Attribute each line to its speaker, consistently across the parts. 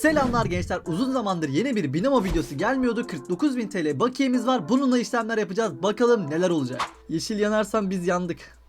Speaker 1: Selamlar gençler. Uzun zamandır yeni bir Binomo videosu gelmiyordu. 49.000 TL bakiyemiz var. Bununla işlemler yapacağız. Bakalım neler olacak. Yeşil yanarsan biz yandık.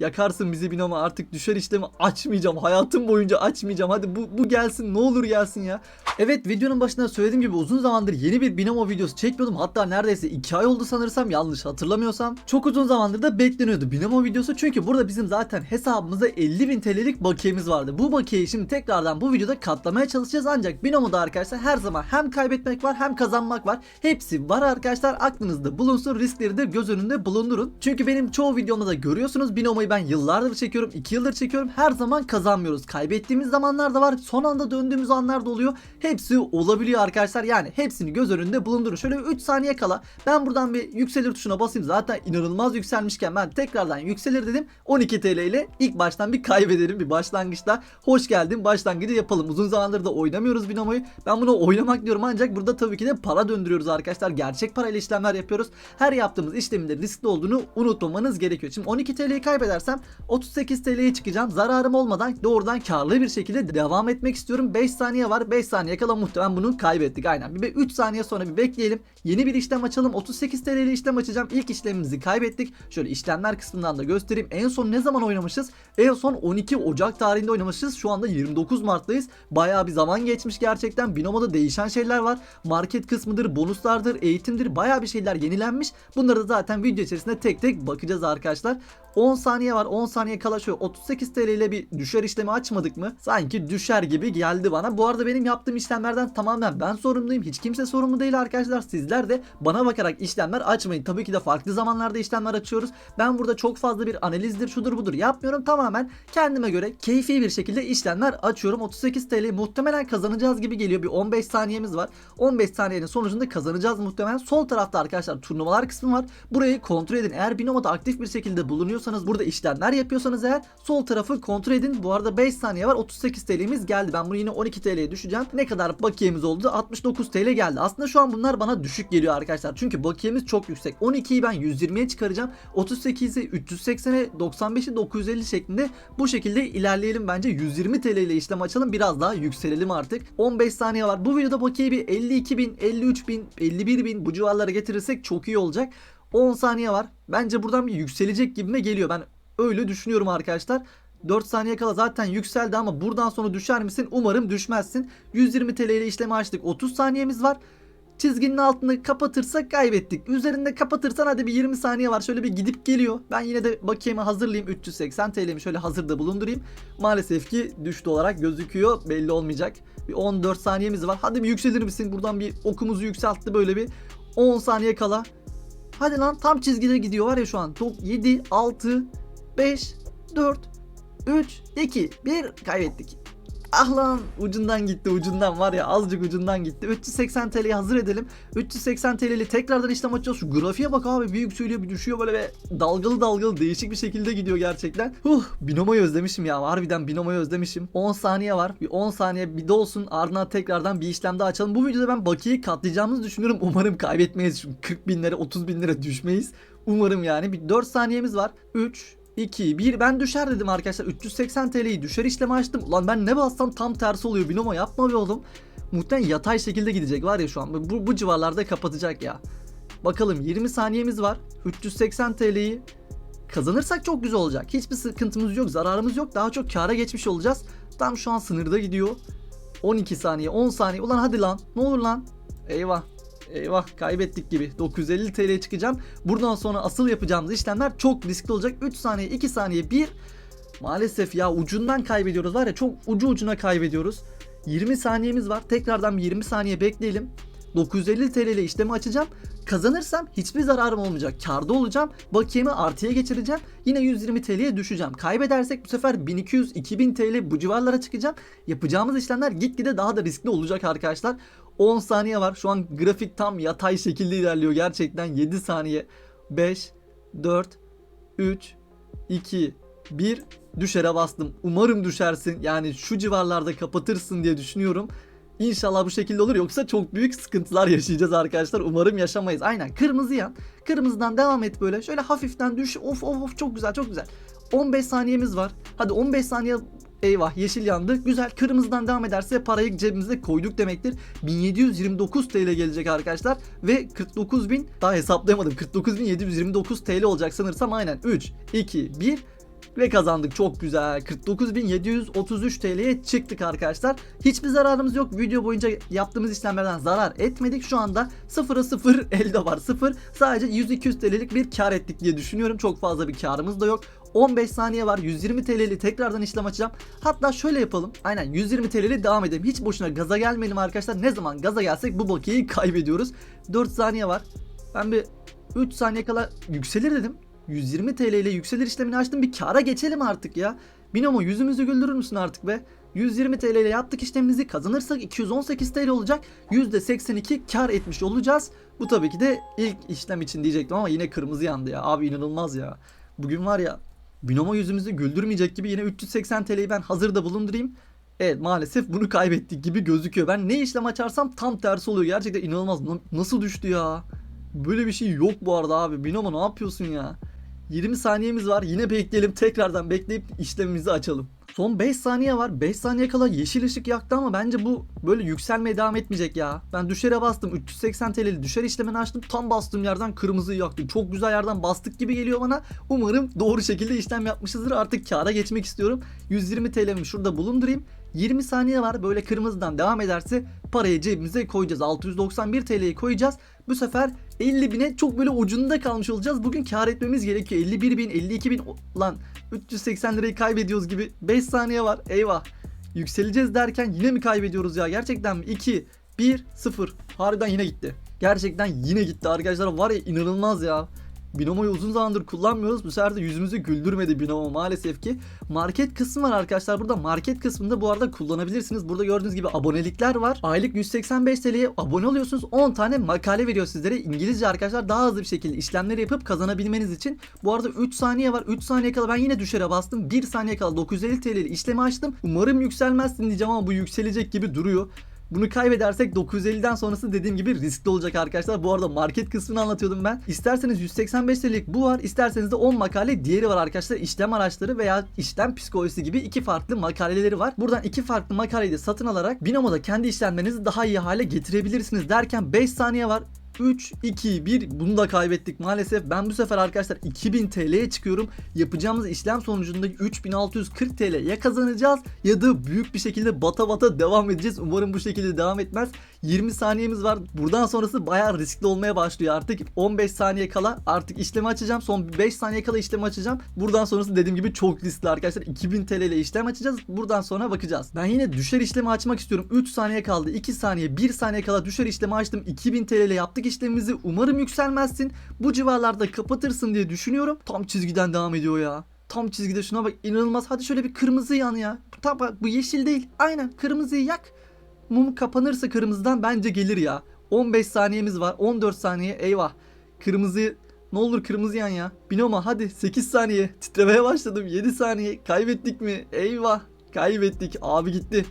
Speaker 1: Yakarsın bizi Binomo artık düşer işlemi açmayacağım. Hayatım boyunca açmayacağım. Hadi bu, bu gelsin ne olur gelsin ya. Evet videonun başında söylediğim gibi uzun zamandır yeni bir Binomo videosu çekmiyordum. Hatta neredeyse 2 ay oldu sanırsam yanlış hatırlamıyorsam. Çok uzun zamandır da bekleniyordu Binomo videosu. Çünkü burada bizim zaten hesabımızda 50.000 TL'lik bakiyemiz vardı. Bu bakiyeyi şimdi tekrardan bu videoda katlamaya çalışacağız. Ancak Binomo'da arkadaşlar her zaman hem kaybetmek var hem kazanmak var. Hepsi var arkadaşlar aklınızda bulunsun riskleri de göz önünde bulundurun. Çünkü benim çoğu videomda da görüyorsunuz Binomo'yu ben yıllardır çekiyorum 2 yıldır çekiyorum her zaman kazanmıyoruz. Kaybettiğimiz zamanlar da var son anda döndüğümüz anlar da oluyor. Hepsi olabiliyor arkadaşlar yani hepsini göz önünde bulundurun. Şöyle 3 saniye kala ben buradan bir yükselir tuşuna basayım zaten inanılmaz yükselmişken ben tekrardan yükselir dedim 12 TL ile ilk baştan bir kaybedelim bir başlangıçta. Hoş geldin başlangıcı yapalım. Uzun zamandır da oynamıyoruz Binomo'yu. Ben bunu oynamak diyorum ancak burada tabii ki de para döndürüyoruz arkadaşlar. Gerçek parayla işlemler yapıyoruz. Her yaptığımız işlemin riskli olduğunu unutmamanız gerekiyor. Şimdi 12 TL'yi kaybedersem 38 TL'ye çıkacağım. Zararım olmadan doğrudan karlı bir şekilde devam etmek istiyorum. 5 saniye var. 5 saniye kala muhtemelen bunu kaybettik. Aynen. Bir 3 saniye sonra bir bekleyelim. Yeni bir işlem açalım. 38 TL ile işlem açacağım. İlk işlemimizi kaybettik. Şöyle işlemler kısmından da göstereyim. En son ne zaman oynamışız? En son 12 Ocak tarihinde oynamışız. Şu anda 29 Mart'tayız. Bayağı bir zaman geçmiş gerçekten. Binomo'da değişen şeyler var. Market kısmıdır, bonuslardır, eğitimdir. Bayağı bir şeyler yenilenmiş. Bunları da zaten video içerisinde tek tek bakacağız arkadaşlar. 10 saniye var. 10 saniye kala şöyle 38 TL ile bir düşer işlemi açmadık mı? Sanki düşer gibi geldi bana. Bu arada benim yaptığım işlemlerden tamamen ben sorumluyum. Hiç kimse sorumlu değil arkadaşlar. Sizler de bana bakarak işlemler açmayın. Tabii ki de farklı zamanlarda işlemler açıyoruz. Ben burada çok fazla bir analizdir şudur budur yapmıyorum. Tamamen kendime göre keyfi bir şekilde işlemler açıyorum. 38 TL muhtemelen kazanacağız gibi geliyor. Bir 15 saniyemiz var. 15 saniyenin sonucunda kazanacağız muhtemelen. Sol tarafta arkadaşlar turnuvalar kısmı var. Burayı kontrol edin. Eğer Binomo'da aktif bir şekilde bulunuyorsanız burada işlemler yapıyorsanız eğer sol tarafı kontrol edin. Bu arada 5 saniye var. 38 TL'miz geldi. Ben bunu yine 12 TL'ye düşeceğim. Ne kadar bakiyemiz oldu? 69 TL geldi. Aslında şu an bunlar bana düşük geliyor arkadaşlar. Çünkü bakiyemiz çok yüksek. 12'yi ben 120'ye çıkaracağım. 38'i 380'e 95'i 950 şeklinde bu şekilde ilerleyelim bence. 120 TL ile işlem açalım. Biraz daha yükselelim artık. 15 saniye var. Bu videoda bakiye bir 52 bin, 53 bin, 51 bin bu civarlara getirirsek çok iyi olacak. 10 saniye var. Bence buradan bir yükselecek gibime geliyor. Ben öyle düşünüyorum arkadaşlar. 4 saniye kala zaten yükseldi ama buradan sonra düşer misin? Umarım düşmezsin. 120 TL ile işlemi açtık. 30 saniyemiz var. Çizginin altını kapatırsak kaybettik. Üzerinde kapatırsan hadi bir 20 saniye var. Şöyle bir gidip geliyor. Ben yine de bakiyemi hazırlayayım. 380 TL'mi şöyle hazırda bulundurayım. Maalesef ki düştü olarak gözüküyor. Belli olmayacak. Bir 14 saniyemiz var. Hadi bir yükselir misin? Buradan bir okumuzu yükseltti böyle bir 10 saniye kala. Hadi lan tam çizgide gidiyor var ya şu an. Çok 7, 6, 5, 4, 3, 2, 1 kaybettik. Ah lan ucundan gitti ucundan var ya azıcık ucundan gitti. 380 TL'yi hazır edelim. 380 TL'li tekrardan işlem açacağız. Şu grafiğe bak abi bir yükseliyor bir düşüyor böyle ve dalgalı dalgalı değişik bir şekilde gidiyor gerçekten. Huh binomoyu özlemişim ya harbiden binomoyu özlemişim. 10 saniye var bir 10 saniye bir de olsun ardından tekrardan bir işlem daha açalım. Bu videoda ben bakiyeyi katlayacağımızı düşünüyorum. Umarım kaybetmeyiz. Şu 40 binlere 30 bin lira düşmeyiz. Umarım yani bir 4 saniyemiz var. 3 2, 1 ben düşer dedim arkadaşlar. 380 TL'yi düşer işlemi açtım. Ulan ben ne bassam tam tersi oluyor. Binomo yapma be oğlum. Muhtemelen yatay şekilde gidecek var ya şu an. Bu, bu civarlarda kapatacak ya. Bakalım 20 saniyemiz var. 380 TL'yi Kazanırsak çok güzel olacak. Hiçbir sıkıntımız yok zararımız yok. Daha çok kâra geçmiş olacağız. Tam şu an sınırda gidiyor. 12 saniye 10 saniye. Ulan hadi lan. Ne olur lan? Eyvah Eyvah kaybettik gibi. 950 TL'ye çıkacağım. Buradan sonra asıl yapacağımız işlemler çok riskli olacak. 3 saniye, 2 saniye, 1. Maalesef ya ucundan kaybediyoruz var ya çok ucu ucuna kaybediyoruz. 20 saniyemiz var. Tekrardan bir 20 saniye bekleyelim. 950 TL ile işlemi açacağım. Kazanırsam hiçbir zararım olmayacak. Karda olacağım. Bakiyemi artıya geçireceğim. Yine 120 TL'ye düşeceğim. Kaybedersek bu sefer 1200-2000 TL bu civarlara çıkacağım. Yapacağımız işlemler gitgide daha da riskli olacak arkadaşlar. 10 saniye var. Şu an grafik tam yatay şekilde ilerliyor gerçekten. 7 saniye. 5, 4, 3, 2, 1 düşere bastım. Umarım düşersin. Yani şu civarlarda kapatırsın diye düşünüyorum. İnşallah bu şekilde olur yoksa çok büyük sıkıntılar yaşayacağız arkadaşlar. Umarım yaşamayız. Aynen kırmızı yan. Kırmızıdan devam et böyle. Şöyle hafiften düş. Of of of çok güzel çok güzel. 15 saniyemiz var. Hadi 15 saniye Eyvah yeşil yandı. Güzel kırmızıdan devam ederse parayı cebimize koyduk demektir. 1729 TL gelecek arkadaşlar. Ve 49.000 daha hesaplayamadım. 49.729 TL olacak sanırsam aynen. 3, 2, 1 ve kazandık çok güzel. 49.733 TL'ye çıktık arkadaşlar. Hiçbir zararımız yok. Video boyunca yaptığımız işlemlerden zarar etmedik. Şu anda 0'a 0 elde var 0. Sadece 100-200 TL'lik bir kar ettik diye düşünüyorum. Çok fazla bir karımız da yok. 15 saniye var. 120 TL'li tekrardan işlem açacağım. Hatta şöyle yapalım. Aynen 120 TL'li devam edelim. Hiç boşuna gaza gelmeyelim arkadaşlar. Ne zaman gaza gelsek bu bakiyeyi kaybediyoruz. 4 saniye var. Ben bir 3 saniye kala yükselir dedim. 120 TL ile yükselir işlemini açtım. Bir kara geçelim artık ya. Binomo yüzümüzü güldürür müsün artık be? 120 TL ile yaptık işlemimizi kazanırsak 218 TL olacak. %82 kar etmiş olacağız. Bu tabii ki de ilk işlem için diyecektim ama yine kırmızı yandı ya. Abi inanılmaz ya. Bugün var ya Binomo yüzümüzü güldürmeyecek gibi yine 380 TL'yi ben hazırda bulundurayım. Evet maalesef bunu kaybettik gibi gözüküyor. Ben ne işlem açarsam tam tersi oluyor. Gerçekten inanılmaz. Nasıl düştü ya? Böyle bir şey yok bu arada abi. Binomo ne yapıyorsun ya? 20 saniyemiz var. Yine bekleyelim. Tekrardan bekleyip işlemimizi açalım. Son 5 saniye var. 5 saniye kala yeşil ışık yaktı ama bence bu böyle yükselmeye devam etmeyecek ya. Ben düşere bastım. 380 TL'li düşer işlemini açtım. Tam bastığım yerden kırmızıyı yaktı. Çok güzel yerden bastık gibi geliyor bana. Umarım doğru şekilde işlem yapmışızdır. Artık kâra geçmek istiyorum. 120 TL'mi şurada bulundurayım. 20 saniye var. Böyle kırmızıdan devam ederse parayı cebimize koyacağız. 691 TL'yi koyacağız. Bu sefer 50 bine çok böyle ucunda kalmış olacağız. Bugün kar etmemiz gerekiyor. 51 bin, 52 bin lan 380 lirayı kaybediyoruz gibi. 5 saniye var. Eyvah. Yükseleceğiz derken yine mi kaybediyoruz ya? Gerçekten mi? 2, 1, 0. Harbiden yine gitti. Gerçekten yine gitti arkadaşlar. Var ya inanılmaz ya. Binomo'yu uzun zamandır kullanmıyoruz. Bu sefer de yüzümüzü güldürmedi Binomo maalesef ki. Market kısmı var arkadaşlar. Burada market kısmında bu arada kullanabilirsiniz. Burada gördüğünüz gibi abonelikler var. Aylık 185 TL'ye abone oluyorsunuz. 10 tane makale veriyor sizlere. İngilizce arkadaşlar daha hızlı bir şekilde işlemleri yapıp kazanabilmeniz için. Bu arada 3 saniye var. 3 saniye kala ben yine düşere bastım. 1 saniye kala 950 TL'li işlemi açtım. Umarım yükselmezsin diyeceğim ama bu yükselecek gibi duruyor. Bunu kaybedersek 950'den sonrası dediğim gibi riskli olacak arkadaşlar. Bu arada market kısmını anlatıyordum ben. İsterseniz 185 TL'lik bu var. isterseniz de 10 makale diğeri var arkadaşlar. İşlem araçları veya işlem psikolojisi gibi iki farklı makaleleri var. Buradan iki farklı makaleyi de satın alarak Binomo'da kendi işlemlerinizi daha iyi hale getirebilirsiniz derken 5 saniye var. 3, 2, 1 bunu da kaybettik maalesef. Ben bu sefer arkadaşlar 2000 TL'ye çıkıyorum. Yapacağımız işlem sonucunda 3640 TL ya kazanacağız ya da büyük bir şekilde bata bata devam edeceğiz. Umarım bu şekilde devam etmez. 20 saniyemiz var. Buradan sonrası bayağı riskli olmaya başlıyor artık. 15 saniye kala artık işlemi açacağım. Son 5 saniye kala işlemi açacağım. Buradan sonrası dediğim gibi çok riskli arkadaşlar. 2000 TL ile işlem açacağız. Buradan sonra bakacağız. Ben yine düşer işlemi açmak istiyorum. 3 saniye kaldı. 2 saniye, 1 saniye kala düşer işlemi açtım. 2000 TL ile yaptık işlemimizi. Umarım yükselmezsin. Bu civarlarda kapatırsın diye düşünüyorum. Tam çizgiden devam ediyor ya. Tam çizgide şuna bak inanılmaz. Hadi şöyle bir kırmızı yan ya. Tam bak bu yeşil değil. Aynen kırmızıyı yak. Mum kapanırsa kırmızıdan bence gelir ya. 15 saniyemiz var. 14 saniye. Eyvah. Kırmızı ne olur kırmızı yan ya. Binomo hadi 8 saniye. Titremeye başladım. 7 saniye. Kaybettik mi? Eyvah. Kaybettik. Abi gitti.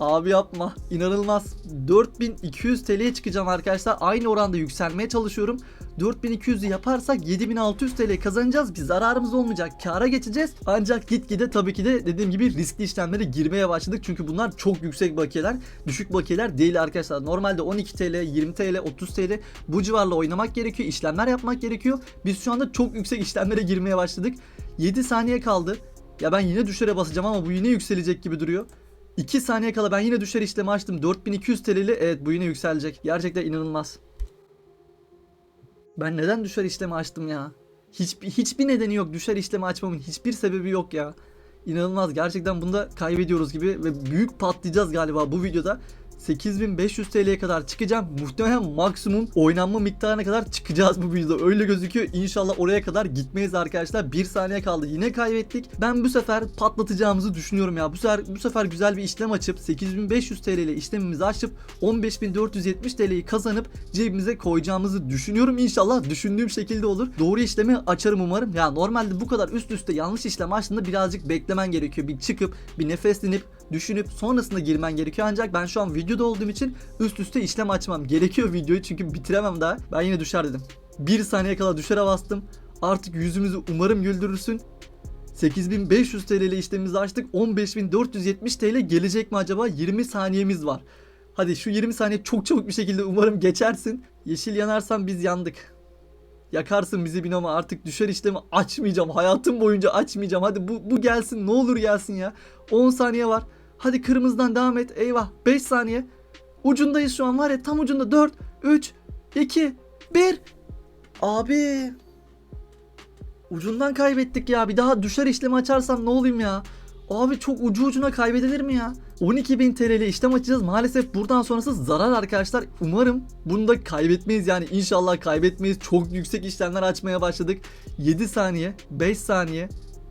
Speaker 1: Abi yapma. İnanılmaz. 4200 TL'ye çıkacağım arkadaşlar. Aynı oranda yükselmeye çalışıyorum. 4200'ü yaparsak 7600 TL kazanacağız. Bir zararımız olmayacak. Kâra geçeceğiz. Ancak gitgide tabii ki de dediğim gibi riskli işlemlere girmeye başladık. Çünkü bunlar çok yüksek bakiyeler. Düşük bakiyeler değil arkadaşlar. Normalde 12 TL, 20 TL, 30 TL bu civarla oynamak gerekiyor. işlemler yapmak gerekiyor. Biz şu anda çok yüksek işlemlere girmeye başladık. 7 saniye kaldı. Ya ben yine düşere basacağım ama bu yine yükselecek gibi duruyor. 2 saniye kala ben yine düşer işlemi açtım. 4200 TL'li evet bu yine yükselecek. Gerçekten inanılmaz. Ben neden düşer işlemi açtım ya? Hiçbir, hiçbir nedeni yok düşer işlemi açmamın. Hiçbir sebebi yok ya. İnanılmaz. Gerçekten bunda kaybediyoruz gibi ve büyük patlayacağız galiba bu videoda. 8500 TL'ye kadar çıkacağım. Muhtemelen maksimum oynanma miktarına kadar çıkacağız bu videoda. Öyle gözüküyor. İnşallah oraya kadar gitmeyiz arkadaşlar. 1 saniye kaldı. Yine kaybettik. Ben bu sefer patlatacağımızı düşünüyorum ya. Bu sefer bu sefer güzel bir işlem açıp 8500 TL ile işlemimizi açıp 15470 TL'yi kazanıp cebimize koyacağımızı düşünüyorum. İnşallah düşündüğüm şekilde olur. Doğru işlemi açarım umarım. Ya normalde bu kadar üst üste yanlış işlem açtığında birazcık beklemen gerekiyor. Bir çıkıp bir nefeslenip düşünüp sonrasında girmen gerekiyor. Ancak ben şu an videoda olduğum için üst üste işlem açmam gerekiyor videoyu çünkü bitiremem daha. Ben yine düşer dedim. Bir saniye kala düşere bastım. Artık yüzümüzü umarım güldürürsün. 8500 TL ile işlemimizi açtık. 15470 TL gelecek mi acaba? 20 saniyemiz var. Hadi şu 20 saniye çok çabuk bir şekilde umarım geçersin. Yeşil yanarsan biz yandık. Yakarsın bizi binomo artık düşer işlemi açmayacağım. Hayatım boyunca açmayacağım. Hadi bu, bu gelsin ne olur gelsin ya. 10 saniye var. Hadi kırmızıdan devam et. Eyvah 5 saniye. Ucundayız şu an var ya tam ucunda 4, 3, 2, 1. Abi. Ucundan kaybettik ya. Bir daha düşer işlemi açarsam ne olayım ya. Abi çok ucu ucuna kaybedilir mi ya? 12.000 TL ile işlem açacağız. Maalesef buradan sonrası zarar arkadaşlar. Umarım bunu da kaybetmeyiz yani. İnşallah kaybetmeyiz. Çok yüksek işlemler açmaya başladık. 7 saniye, 5 saniye,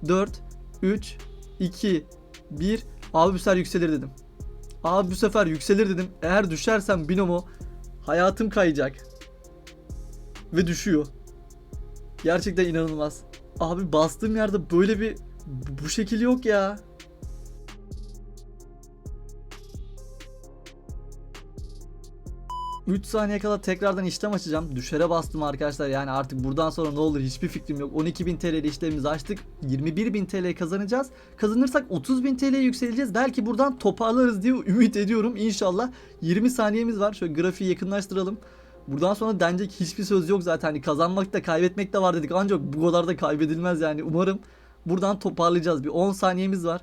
Speaker 1: 4, 3, 2, 1. Abi bu sefer yükselir dedim. Abi bu sefer yükselir dedim. Eğer düşersem binomo hayatım kayacak. Ve düşüyor. Gerçekten inanılmaz. Abi bastığım yerde böyle bir bu- şekil yok ya. Üç saniye kala tekrardan işlem açacağım. Düşere bastım arkadaşlar. Yani artık buradan sonra ne olur hiçbir fikrim yok. 12.000 TL işlemimizi açtık. 21.000 TL kazanacağız. Kazanırsak 30.000 TL'ye yükseleceğiz. Belki buradan toparlarız diye ümit ediyorum. İnşallah 20 saniyemiz var. Şöyle grafiği yakınlaştıralım. Buradan sonra denecek hiçbir söz yok zaten. Hani kazanmak da kaybetmek de var dedik. Ancak bu kadar da kaybedilmez yani. Umarım buradan toparlayacağız. Bir 10 saniyemiz var.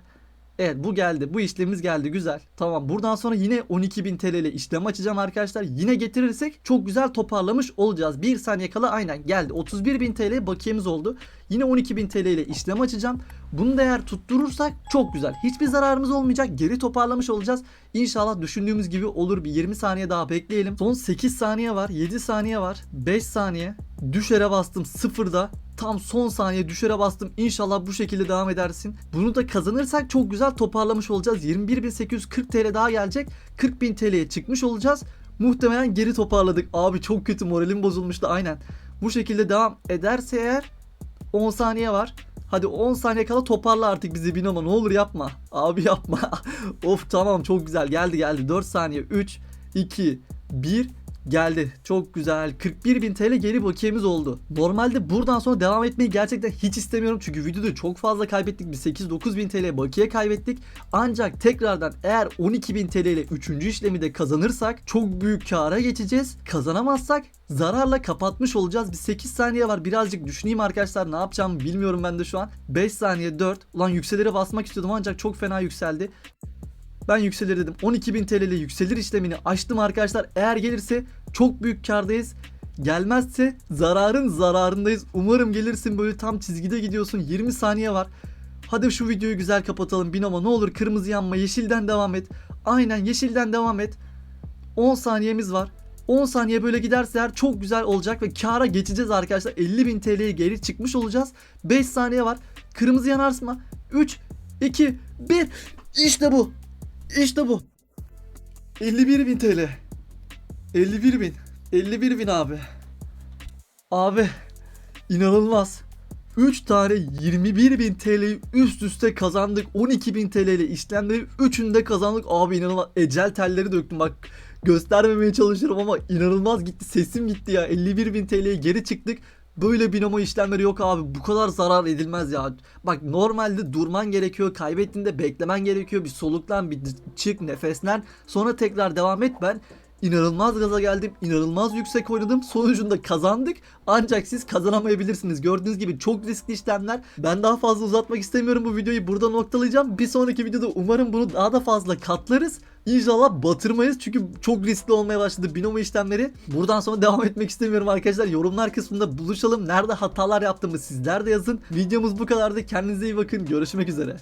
Speaker 1: Evet bu geldi. Bu işlemimiz geldi. Güzel. Tamam buradan sonra yine 12.000 TL ile işlem açacağım arkadaşlar. Yine getirirsek çok güzel toparlamış olacağız. 1 saniye kala aynen geldi. 31.000 TL bakiyemiz oldu. Yine 12.000 TL ile işlem açacağım. Bunu da eğer tutturursak çok güzel. Hiçbir zararımız olmayacak. Geri toparlamış olacağız. İnşallah düşündüğümüz gibi olur. Bir 20 saniye daha bekleyelim. Son 8 saniye var. 7 saniye var. 5 saniye. Düşere bastım sıfırda. Tam son saniye düşere bastım. İnşallah bu şekilde devam edersin. Bunu da kazanırsak çok güzel toparlamış olacağız. 21.840 TL daha gelecek. 40.000 TL'ye çıkmış olacağız. Muhtemelen geri toparladık. Abi çok kötü moralim bozulmuştu aynen. Bu şekilde devam ederse eğer 10 saniye var. Hadi 10 saniye kala toparla artık bizi Binomo ne olur yapma. Abi yapma. of tamam çok güzel geldi geldi. 4 saniye 3 2 1 Geldi. Çok güzel. 41.000 TL geri bakiyemiz oldu. Normalde buradan sonra devam etmeyi gerçekten hiç istemiyorum. Çünkü videoda çok fazla kaybettik. Bir 8-9 bin TL bakiye kaybettik. Ancak tekrardan eğer 12.000 TL ile 3. işlemi de kazanırsak çok büyük kâra geçeceğiz. Kazanamazsak zararla kapatmış olacağız. Bir 8 saniye var. Birazcık düşüneyim arkadaşlar. Ne yapacağımı bilmiyorum ben de şu an. 5 saniye 4. Ulan yükselere basmak istiyordum ancak çok fena yükseldi. Ben yükselir dedim. 12.000 TL ile yükselir işlemini açtım arkadaşlar. Eğer gelirse çok büyük kardayız. Gelmezse zararın zararındayız. Umarım gelirsin böyle tam çizgide gidiyorsun. 20 saniye var. Hadi şu videoyu güzel kapatalım. Binoma ne olur kırmızı yanma. Yeşilden devam et. Aynen yeşilden devam et. 10 saniyemiz var. 10 saniye böyle giderse eğer çok güzel olacak ve kâra geçeceğiz arkadaşlar. 50.000 TL'ye geri çıkmış olacağız. 5 saniye var. Kırmızı yanarsın mı? 3, 2, 1. İşte bu. İşte bu. 51.000 TL. 51.000. 51.000 abi. Abi inanılmaz. 3 tane 21.000 TL'yi üst üste kazandık. 12.000 TL ile işlemleri 3'ünde kazandık. Abi inanılmaz. Ecel telleri döktüm bak. Göstermemeye çalışıyorum ama inanılmaz gitti. Sesim gitti ya. 51.000 TL'ye geri çıktık. Böyle binomo işlemleri yok abi. Bu kadar zarar edilmez ya. Bak normalde durman gerekiyor. Kaybettiğinde beklemen gerekiyor. Bir soluklan, bir çık, nefeslen. Sonra tekrar devam et. Ben inanılmaz gaza geldim. inanılmaz yüksek oynadım. Sonucunda kazandık. Ancak siz kazanamayabilirsiniz. Gördüğünüz gibi çok riskli işlemler. Ben daha fazla uzatmak istemiyorum bu videoyu. Burada noktalayacağım. Bir sonraki videoda umarım bunu daha da fazla katlarız. İnşallah batırmayız çünkü çok riskli olmaya başladı binomo işlemleri. Buradan sonra devam etmek istemiyorum arkadaşlar. Yorumlar kısmında buluşalım. Nerede hatalar yaptığımı sizler de yazın. Videomuz bu kadardı. Kendinize iyi bakın. Görüşmek üzere.